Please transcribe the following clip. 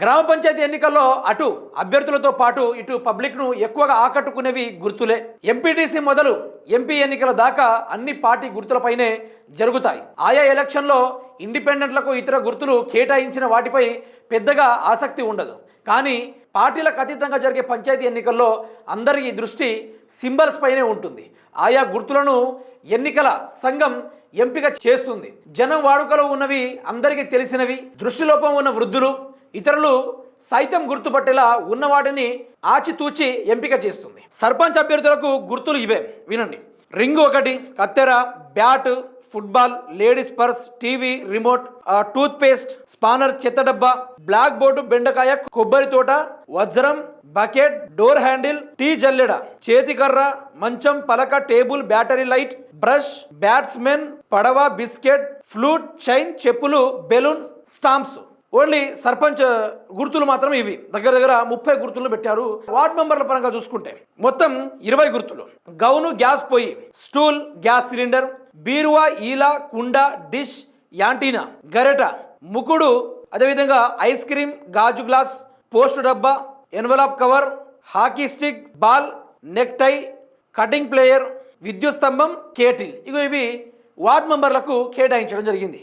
గ్రామ పంచాయతీ ఎన్నికల్లో అటు అభ్యర్థులతో పాటు ఇటు పబ్లిక్ను ఎక్కువగా ఆకట్టుకునేవి గుర్తులే. ఎంపీటీసీ మొదలు ఎంపీ ఎన్నికల దాకా అన్ని పార్టీ గుర్తులపైనే జరుగుతాయి. ఆయా ఎలక్షన్లో ఇండిపెండెంట్లకు ఇతర గుర్తులు కేటాయించిన వాటిపై పెద్దగా ఆసక్తి ఉండదు. కానీ పార్టీలకు అతీతంగా జరిగే పంచాయతీ ఎన్నికల్లో అందరి దృష్టి సింబల్స్ పైనే ఉంటుంది. ఆయా గుర్తులను ఎన్నికల సంఘం ఎంపిక చేస్తుంది. జనం వాడుకలో ఉన్నవి అందరికీ తెలిసినవి. దృష్టిలోపం ఉన్న వృద్ధులు ఇతరులు సైతం గుర్తుపట్టేలా ఉన్న వాటిని ఆచితూచి ఎంపిక చేస్తుంది. సర్పంచ్ అభ్యర్థులకు గుర్తులు ఇవే. వినండి. రింగ్ ఒకటి కత్తెర bat football ladies purse TV remote toothpaste spanner చెత్త డబ్బా బ్లాక్ బోర్డు బెండకాయ కొబ్బరి తోట వజ్రం బకెట్ డోర్ హ్యాండిల్ టీ జల్లెడ చేతికర్ర మంచం పలక table battery light brush batsmen పడవ బిస్కెట్ ఫ్లూట్ చైన్ చెప్పులు బెలూన్ స్టాంప్స్. ఓన్లీ సర్పంచ్ గుర్తులు మాత్రం ఇవి. దగ్గర దగ్గర ముప్పై గుర్తులు పెట్టారు. వార్డ్ మెంబర్ల పరంగా చూసుకుంటే మొత్తం ఇరవై గుర్తులు. గౌను గ్యాస్ పొయ్యి స్టూల్ గ్యాస్ సిలిండర్ బీరువా ఈలా కుండ డిష్ యాంటీనా గరెట ముకుడు అదేవిధంగా ఐస్ క్రీమ్ గాజు గ్లాస్ పోస్ట్ డబ్బా envelope cover hockey stick ball neck tie cutting player విద్యుత్ స్తంభం కేటిల్. ఇగో ఇవి వార్డ్ మెంబర్లకు కేటాయించడం జరిగింది.